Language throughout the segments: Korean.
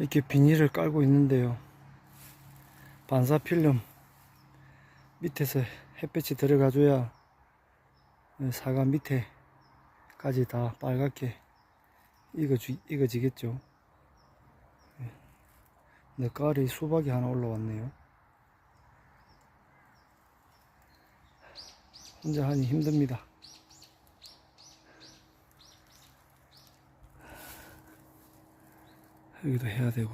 이렇게 비닐을 깔고 있는데요. 반사필름 밑에서 햇볕이 들어가줘야 사과 밑에까지 다 빨갛게 익어주, 익어지겠죠. 늦가을에 수박이 하나 올라왔네요. 혼자 하니 힘듭니다. 여기도 해야 되고.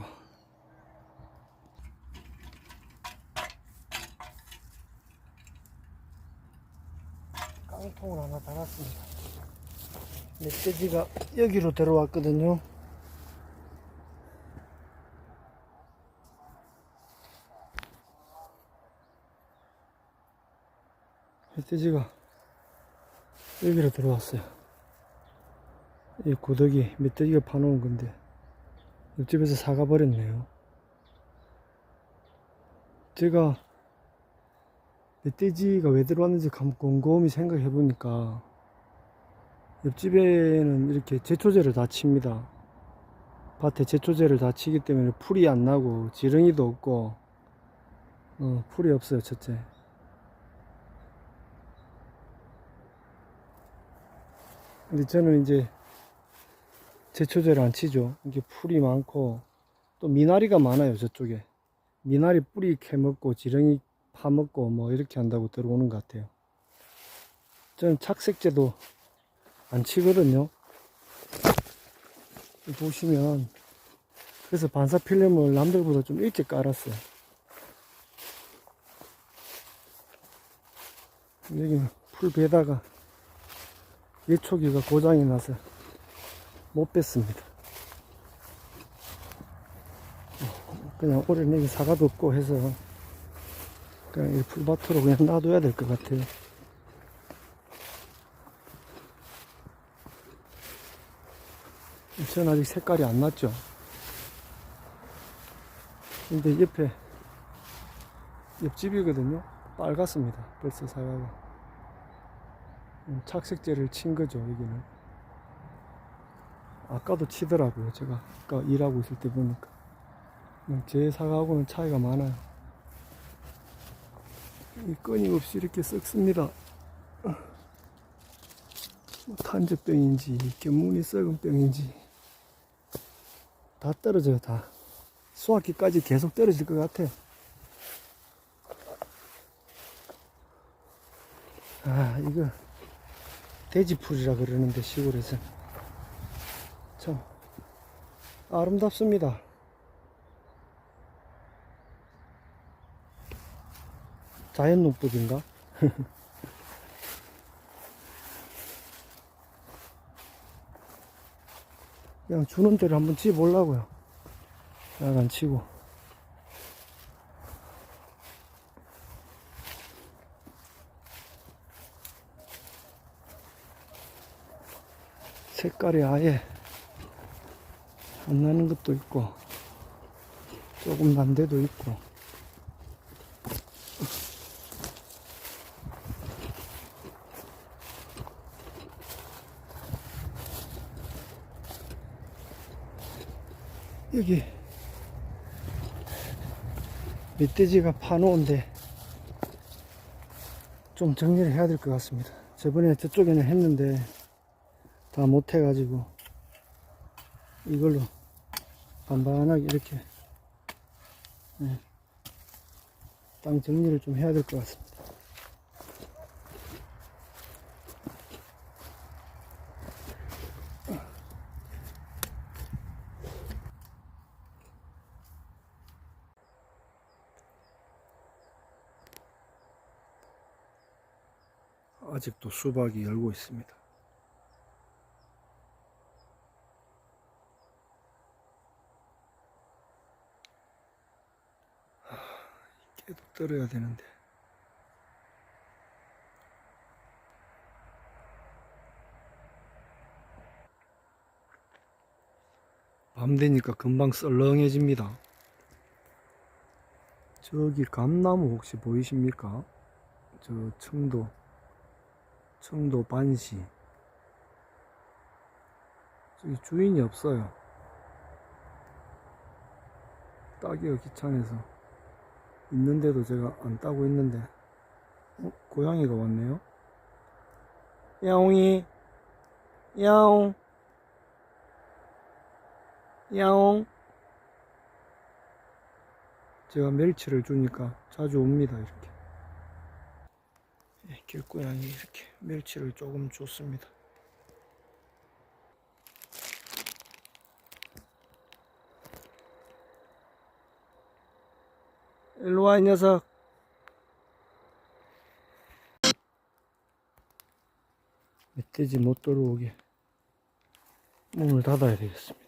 깡통을 하나 달았습니다. 멧돼지가 여기로 들어왔거든요. 멧돼지가 여기로 들어왔어요. 이 고덕이 멧돼지가 파놓은 건데 옆집에서 사가 버렸네요. 제가 멧돼지가 왜 들어왔는지 감- 곰곰이 생각해 보니까 옆집에는 이렇게 제초제를 다 칩니다. 밭에 제초제를 다 치기 때문에 풀이 안 나고 지렁이도 없고 어, 풀이 없어요 첫째. 근데 저는 이제 제초제를 안 치죠. 이게 풀이 많고 또 미나리가 많아요 저쪽에. 미나리 뿌리 캐먹고 지렁이 파먹고 뭐 이렇게 한다고 들어오는 것 같아요. 저는 착색제도 안 치거든요. 보시면 그래서 반사 필름을 남들보다 좀 일찍 깔았어요. 여기는 풀 베다가 예초기가 고장이 나서 못 뺐습니다. 그냥 올해 내기 사과도 없고 해서 그냥 이 풀밭으로 그냥 놔둬야 될 것 같아요. 전 아직 색깔이 안 났죠. 근데 옆에 옆집이거든요. 빨갛습니다. 벌써 사과가. 음, 착색제를 친 거죠, 여기는. 아까도 치더라고요. 제가 아까 일하고 있을 때 보니까. 음, 제 사과하고는 차이가 많아요. 이 끊임없이 이렇게 썩습니다. 뭐 탄저병인지, 견문이 썩은 병인지, 다 떨어져요, 다. 수학기까지 계속 떨어질 것 같아. 아, 이거, 돼지풀이라 그러는데, 시골에서. 참, 아름답습니다. 자연 농법인가? 그냥 주는 대로 한번 치보려고요. 약간 치고. 색깔이 아예 안 나는 것도 있고, 조금 난 데도 있고. 여기 멧돼지가 파놓은데 좀 정리를 해야 될 것 같습니다. 저번에 저쪽에는 했는데 다 못해가지고 이걸로 반반하게 이렇게 네, 땅 정리를 좀 해야 될 것 같습니다. 아직도 수박이 열고 있습니다. 하, 깨도 떨어야 되는데. 밤 되니까 금방 썰렁해집니다. 저기 감나무 혹시 보이십니까? 저 청도 청도 반시 저기 주인이 없어요 따기가 귀찮아서 있는데도 제가 안 따고 있는데. 어? 고양이가 왔네요? 야옹이. 야옹. 야옹. 제가 멸치를 주니까 자주 옵니다 이렇게. 예, 길고양이 이렇게 멸치를 조금 줬습니다 일로와 이 녀석 멧돼지 못 들어오게 문을 닫아야 되겠습니다.